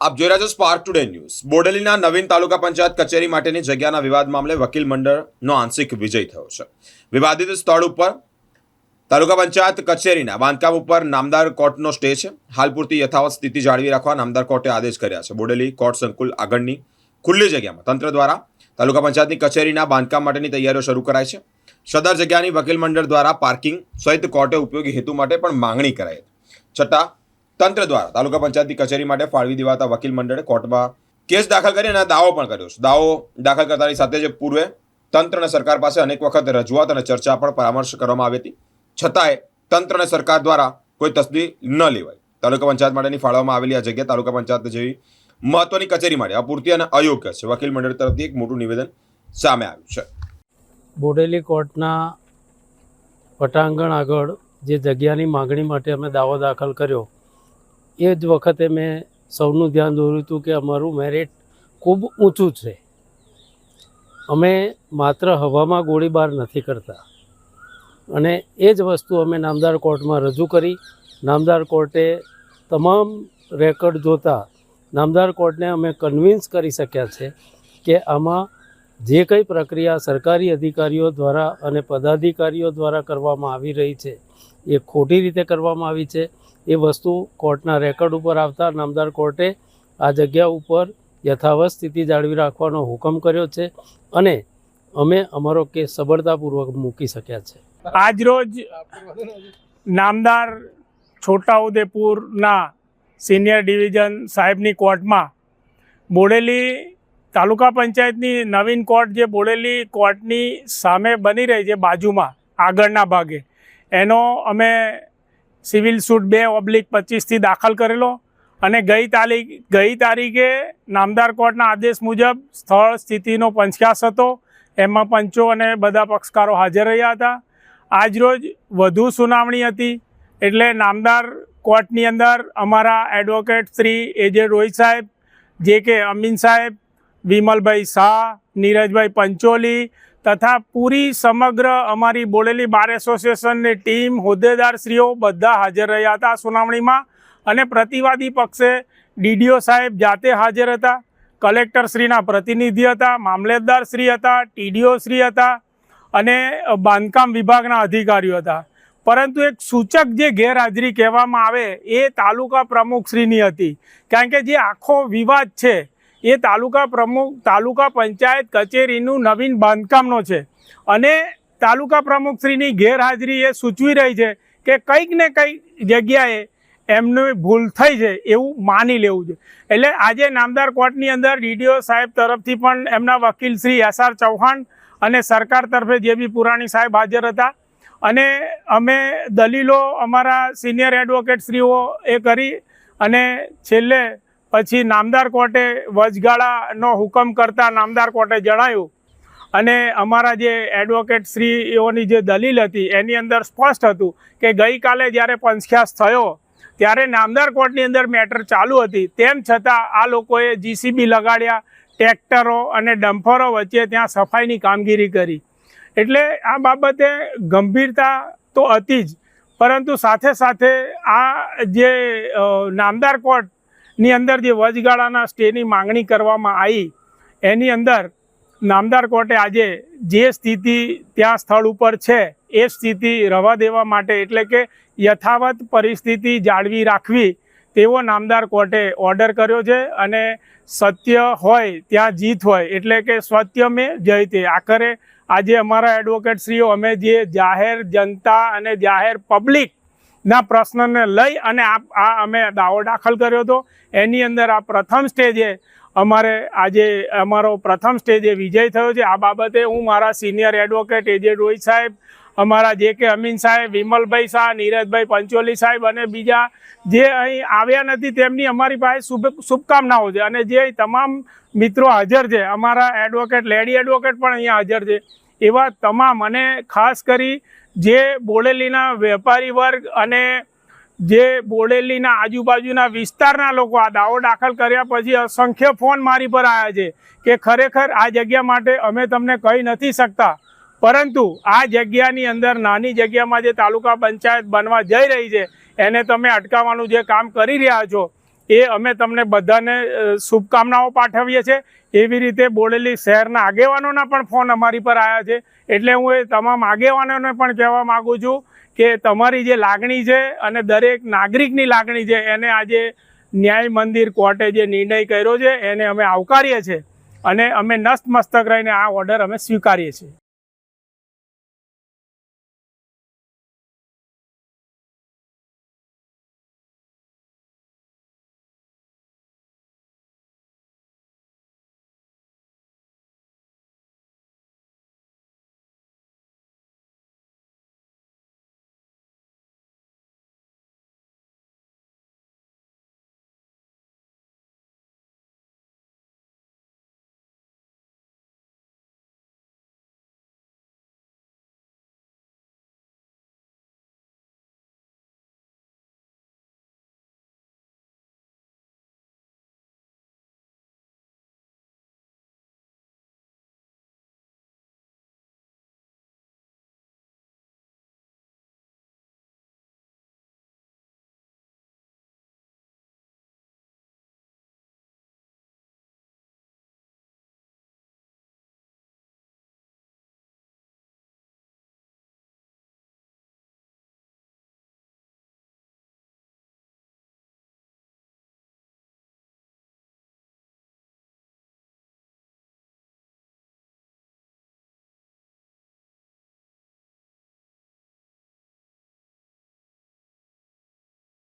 આપ જોઈ રહ્યા છો સ્પાર્ક ટુડે ન્યૂઝ બોડેલીના નવીન તાલુકા પંચાયત કચેરી માટેની જગ્યાના વિવાદ મામલે વકીલ મંડળનો આંશિક વિજય થયો છે. વિવાદિત સ્થળ ઉપર તાલુકા પંચાયત કચેરીના બાંધકામ ઉપર નામદાર કોર્ટનો સ્ટે છે. હાલ પૂરતી યથાવત સ્થિતિ જાળવી રાખવા નામદાર કોર્ટે આદેશ કર્યા છે. બોડેલી કોર્ટ સંકુલ આગળની ખુલ્લી જગ્યામાં તંત્ર દ્વારા તાલુકા પંચાયતની કચેરીના બાંધકામ માટેની તૈયારીઓ શરૂ કરાઈ છે. સદર જગ્યાની વકીલ મંડળ દ્વારા પાર્કિંગ સહિત કોર્ટે ઉપયોગી હેતુ માટે પણ માંગણી કરાઈ છતાં તંત્ર દ્વારા તાલુકા પંચાયતની કચેરી માટે ફાળવી દેવાતા વકીલ મંડળે કોર્ટમાં કેસ દાખલ કરી અને દાવો પણ કર્યો છે. દાવો દાખલ કરતાની સાથે જ પૂર્વે તંત્ર અને સરકાર પાસે અનેક વખત રજૂઆત અને ચર્ચા પણ પરામર્શ કરવામાં આવી હતી. છતાંય તંત્ર અને સરકાર દ્વારા કોઈ તસદી ન લેવાય તાલુકા પંચાયત માટેની ફાળવવામાં આવેલી આ જગ્યા તાલુકા પંચાયત જેવી મહત્વની કચેરી માટે અપૂરતી અને અયોગ્ય છે. વકીલ મંડળ તરફથી એક મોટું નિવેદન સામે આવ્યું છે. બોડેલી કોર્ટના પટાંગણ આગળ જે જગ્યાની માગણી માટે અમે દાવો દાખલ કર્યો એ જ વખતે મેં સૌનું ધ્યાન દોર્યું હતું કે અમારું મેરિટ ખૂબ ઊંચું છે. અમે માત્ર હવામાં ગોળીબાર નથી કરતા. અને એ જ વસ્તુ અમે નામદાર કોર્ટમાં રજૂ કરી. નામદાર કોર્ટે તમામ રેકોર્ડ જોતા નામદાર કોર્ટને અમે કન્વિન્સ કરી શક્યા છે કે આમાં જે કંઈ પ્રક્રિયા સરકારી અધિકારીઓ દ્વારા અને પદાધિકારીઓ દ્વારા કરવામાં આવી રહી છે એ ખોટી રીતે કરવામાં આવી છે. એ વસ્તુ કોર્ટના રેકોર્ડ ઉપર આવતા નામદાર કોર્ટે આ જગ્યા ઉપર યથાવત સ્થિતિ જાળવી રાખવાનો હુકમ કર્યો છે અને અમે અમારો કેસ સબળતાપૂર્વક મૂકી શક્યા છે. આજરોજ નામદાર છોટાઉદેપુરના સિનિયર ડિવિઝન સાહેબની કોર્ટમાં બોડેલી તાલુકા પંચાયતની નવીન કોર્ટ જે બોડેલી કોર્ટની સામે બની રહી છે બાજુમાં, આગળના ભાગે. એનો અમે સિવિલ સૂટ બે ઓબ્લિક પચીસથી દાખલ કરેલો અને ગઈ તારીખ, ગઈ તારીખે નામદાર કોર્ટના આદેશ મુજબ સ્થળ, સ્થિતિનો પંચકાસ હતો. એમાં પંચો અને બધા પક્ષકારો હાજર રહ્યા હતા. આજરોજ વધુ સુનાવણી હતી. એટલે નામદાર કોર્ટની અંદર અમારા એડવોકેટ શ્રી એજે રોહિત સાહેબ જે કે અમીન સાહેબ, વિમલભાઈ શાહ, નીરજભાઈ પંચોલી તથા પૂરી સમગ્ર અમારી બોડેલી બાર એસોસિએશનની ટીમ, હોદ્દેદારશ્રીઓ બધા હાજર રહ્યા હતા સુનાવણીમાં અને પ્રતિવાદી પક્ષે ડીડીઓ સાહેબ જાતે હાજર હતા, કલેક્ટરશ્રીના પ્રતિનિધિ હતા, મામલતદારશ્રી હતા ટીડીઓ શ્રી હતા અને બાંધકામ વિભાગના અધિકારીઓ હતા. પરંતુ એક સૂચક જે ગેરહાજરી કહેવામાં આવે એ તાલુકા પ્રમુખશ્રીની હતી. કારણ કે જે આખો વિવાદ છે એ તાલુકા પ્રમુખ, તાલુકા પંચાયત કચેરીનું નવીન બાંધકામનો છે. અને તાલુકા પ્રમુખશ્રીની ગેરહાજરી એ સૂચવી રહી છે કે કંઈક ને કંઈક જગ્યાએ એમનું ભૂલ થઈ છે એવું માની લેવું છે. એટલે આજે નામદાર કોર્ટની અંદર ડીડીઓ સાહેબ તરફથી પણ એમના વકીલ શ્રી એસ આર ચૌહાણ અને સરકાર તરફે જે બી પુરાણી સાહેબ હાજર હતા. અને અમે દલીલો અમારા સિનિયર એડવોકેટ શ્રીઓ એ કરી અને છેલ્લે પછી નામદાર કોર્ટે વચગાળાનો હુકમ કરતા નામદાર કોર્ટે જણાવ્યું અને અમારા જે એડવોકેટ શ્રીઓની જે દલીલ હતી, એની અંદર સ્પષ્ટ હતું કે ગઈકાલે જ્યારે પંચખ્યાસ થયો, ત્યારે નામદાર કોર્ટની અંદર મેટર ચાલુ હતી. તેમ છતાં આ લોકોએ જીસીબી લગાડ્યા, ટ્રેક્ટરો અને ડમ્ફરો વચ્ચે ત્યાં સફાઈની કામગીરી કરી. એટલે આ બાબતે ગંભીરતા તો હતી જ, પરંતુ સાથે સાથે આ જે નામદાર નામદાર કોર્ટની અંદર જે વચગાળાના સ્ટેની માંગણી કરવામાં આવી, એની અંદર નામદાર કોર્ટે આજે જે સ્થિતિ ત્યાં સ્થળ ઉપર છે, એ સ્થિતિ રવા દેવા માટે એટલે કે યથાવત પરિસ્થિતિ જાળવી રાખવી, તેવો નામદાર કોર્ટે ઓર્ડર કર્યો છે અને સત્ય હોય ત્યાં જીત હોય, એટલે કે સત્ય મેં જય તે. આખરે આજે અમારા એડવોકેટશ્રીઓ, અમે જે જાહેર જનતા અને જાહેર પબ્લિક ના પ્રશ્નને લઈ અને આ અમે દાવો દાખલ કર્યો હતો. એની અંદર આ પ્રથમ સ્ટેજે અમારે આજે અમારો પ્રથમ સ્ટેજે વિજય થયો છે. આ બાબતે હું મારા સિનિયર એડવોકેટ એજે રોહિત સાહેબ, અમારા જે કે અમીન સાહેબ, વિમલભાઈ શાહ, નીરજભાઈ પંચોલી સાહેબ અને બીજા જે અહીં આવ્યા નથી તેમની અમારી પાસે શુભ શુભકામનાઓ છે. અને જે તમામ મિત્રો હાજર છે, અમારા એડવોકેટ, લેડી એડવોકેટ પણ અહીંયા હાજર છે. એવા તમામ અને ખાસ કરી જે બોડેલીના વેપારી વર્ગ અને જે બોડેલીના આજુબાજુના વિસ્તારના લોકો આ દાવો દાખલ કર્યા પછી અસંખ્ય ફોન મારી પર આવ્યા છે કે ખરેખર આ જગ્યા માટે અમે તમને કહી નથી શકતા. પરંતુ આ જગ્યાની અંદર નાની જગ્યામાં જે તાલુકા પંચાયત બનવા જઈ રહી છે, એને તમે અટકાવવાનું જે કામ કરી રહ્યા છો એ અમે તમને બધાને શુભકામનાઓ પાઠવીએ છીએ. એવી રીતે બોડેલી શહેરના આગેવાનોના પણ ફોન અમારી પર આવ્યા છે. એટલે હું એ તમામ આગેવાનોને પણ કહેવા માગું છું કે તમારી જે લાગણી છે અને દરેક નાગરિકની લાગણી છે, એને આજે ન્યાય મંદિર કોર્ટે જે નિર્ણય કર્યો છે, એને અમે આવકારીએ છીએ. અને અમે નસ્તમસ્તક રહીને આ ઓર્ડર અમે સ્વીકારીએ છીએ.